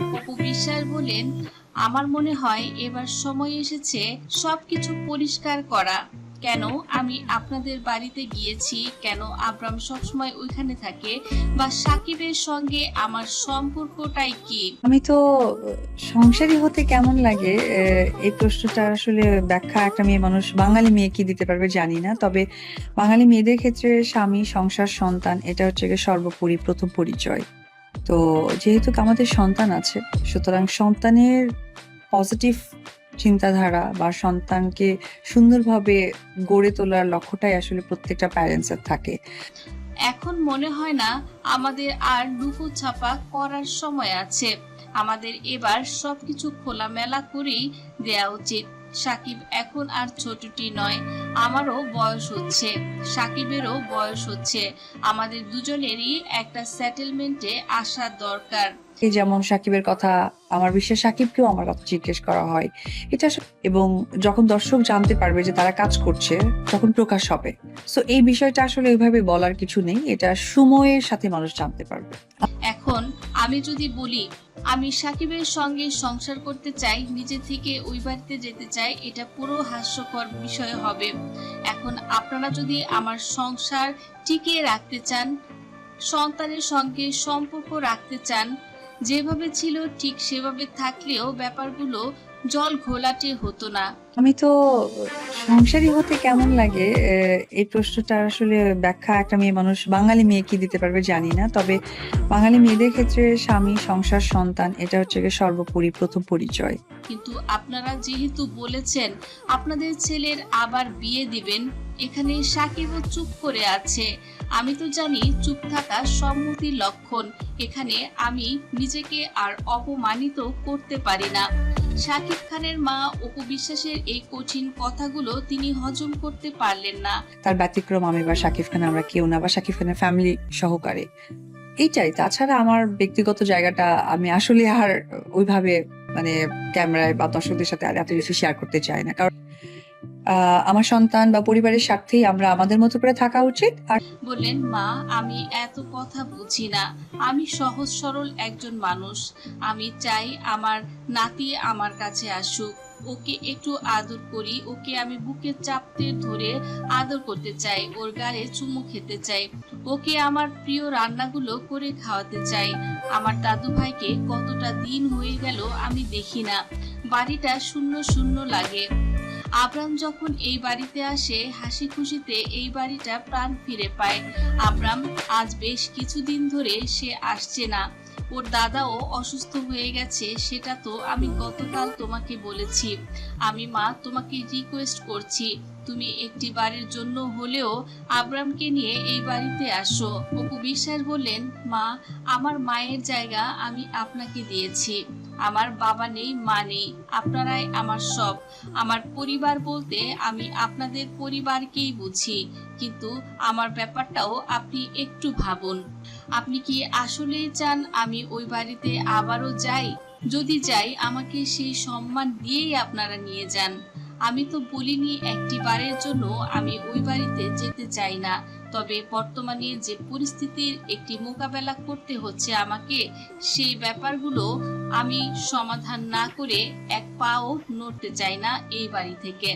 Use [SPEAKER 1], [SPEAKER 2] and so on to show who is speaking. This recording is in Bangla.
[SPEAKER 1] অপু বিশ্বাস বলেন আমার মনে হয় এবার সময় এসেছে সবকিছু পরিষ্কার করা। কেন? আমি আপনাদের বাড়িতে গিয়েছি। কেন আব্রাম সবসময় ওইখানে থাকে? বা সাকিবের সঙ্গে আমার সম্পর্কটাই কি?
[SPEAKER 2] আমি তো, সংসারী হতে কেমন লাগে? এই প্রশ্নটা আসলে ব্যাখ্যা একটা মেয়ে মানুষ, বাঙালি মেয়ে কি দিতে পারবে জানি না। তবে বাঙালি মেয়েদের ক্ষেত্রে স্বামী, সংসার, সন্তান, এটা হচ্ছে সর্বোপরি প্রথম পরিচয়। তো যেহেতু আমাদের সন্তান আছে, সুতরাং সন্তানের পজিটিভ চিন্তাধারা বা সন্তানকে সুন্দরভাবে গড়ে তোলার লক্ষ্যটাই আসলে প্রত্যেকটা প্যারেন্টসের থাকে।
[SPEAKER 1] এখন মনে হয় না আমাদের আর লুকু ছাপা করার সময় আছে। আমাদের এবার সবকিছু খোলামেলা করেই দেয়া উচিত। সাকিব এখন আর ছোটটি নয়, আমারও বয়স হচ্ছে। সাকিবেরও বয়স হচ্ছে। আমাদের দুজনেরই একটা সেটেলমেন্টে আসার দরকার।
[SPEAKER 2] যেমন সাকিবের কথা, আমার বিশ্বাস সাকিবকেও আমার কথা জিজ্ঞেস করা হয়। এটা এবং যখন দর্শক জানতে পারবে যে তারা কাজ করছে, তখন প্রকাশ হবে। সো এই বিষয়টা আসলে ওইভাবে বলার কিছু নেই। এটা সময়ের সাথে মানুষ জানতে পারবে।
[SPEAKER 1] আমি যদি বলি, আমি সাকিবের সঙ্গে সংসার করতে চাই, নিজে থেকে ওই বাড়িতে যেতে চাই, এটা পুরো হাস্যকর বিষয় হবে। এখন আপনারা যদি আমার সংসার টিকিয়ে রাখতে চান, সন্তানের সঙ্গে সম্পর্ক রাখতে চান, যেভাবে ছিল ঠিক সেভাবে থাকলেও ব্যাপারগুলো জল ঘোলাটে হতো না।
[SPEAKER 2] আমি তো সংসারী হতে কেমন লাগে? এই প্রশ্নটা আসলে ব্যাখ্যা একটা মেয়ে মানুষ বাঙালি মেয়ে কি দিতে পারবে জানি না। তবে বাঙালি মেয়েদের ক্ষেত্রে স্বামী সংসার সন্তান এটা হচ্ছে সর্বোপরি প্রথম পরিচয়।
[SPEAKER 1] কিন্তু আপনারা যেহেতু বলেছেন আপনাদের ছেলের আবার বিয়ে দিবেন এখানে সাকিবও চুপ করে আছে। আমি তো জানি চুপ থাকা সম্মতির লক্ষণ এখানে আমি নিজেকে আর অপমানিত করতে পারি না। সাকিব খানের মা অপু বিশ্বাসের এই কঠিন কথাগুলো তিনি হজম করতে পারলেন না।
[SPEAKER 2] তার ব্যতিক্রম আমি বা শাকিব খান, আমরা কেউ না বা শাকিব খানের ফ্যামিলি সহকারে। এইটাই, তাছাড়া আমার ব্যক্তিগত জায়গাটা আমি আসলে আর ওইভাবে মানে ক্যামেরায় বা দর্শকদের সাথে আর এত কিছু শেয়ার করতে চাই না। কারণ আমার সন্তান বা পরিবারের স্বার্থেই আমরা আমাদের মতো করে থাকা উচিত। আর
[SPEAKER 1] বললেন, মা, আমি এত কথা বুঝি না। আমি সহজ সরল একজন মানুষ। আমি চাই আমার নাতি আমার কাছে আসুক। ওকে একটু আদর করি। ওকে আমি বুকে চাপতে ধরে আদর করতে চাই। ওর গালে চুমু খেতে চাই। ওকে আমার প্রিয় রান্নাগুলো করে খাওয়াতে চাই। আমার দাদু ভাইকে কতটা দিন হয়ে গেল আমি দেখি না। বাড়িটা শূন্য শূন্য লাগে। আব্রাম যখন এই বাড়িতে আসে হাসি খুশিতে এই বাড়িটা প্রাণ ফিরে পায়। আব্রাম, আজ বেশ কিছুদিন ধরে সে আসছে না। ওর দাদাও অসুস্থ হয়ে গেছে, সেটা তো আমি গতকাল তোমাকে বলেছি। আমি, মা, তোমাকে রিকোয়েস্ট করছি। তুমি একটি বাড়ির জন্য হলেও আব্রামকে নিয়ে এই বাড়িতে আসো। অপু বিশ্বাস বললেন, মা, আমার মায়ের জায়গা আমি আপনাকে দিয়েছি। আমার বাবা নেই, মা নেই, আপনারাই আমার সব। আমার পরিবার বলতে আমি আপনাদের পরিবারকেই বুঝি, কিন্তু আমার ব্যাপারটাও আপনি একটু ভাবুন। আপনি কি আসলেই চান আমি ওই বাড়িতে আবারও যাই? যদি যাই, আমাকে সেই সম্মান দিয়েই আপনারা নিয়ে যান। আমি তো বলিনি একটি বারের জন্য আমি ওই বাড়িতে যেতে চাই না। তবে বর্তমানে যে পরিস্থিতির একটি মোকাবেলা করতে হচ্ছে আমাকে, সেই ব্যাপারগুলো আমি সমাধান না করে এক পাও নড়তে চাই না এই বাড়ি থেকে।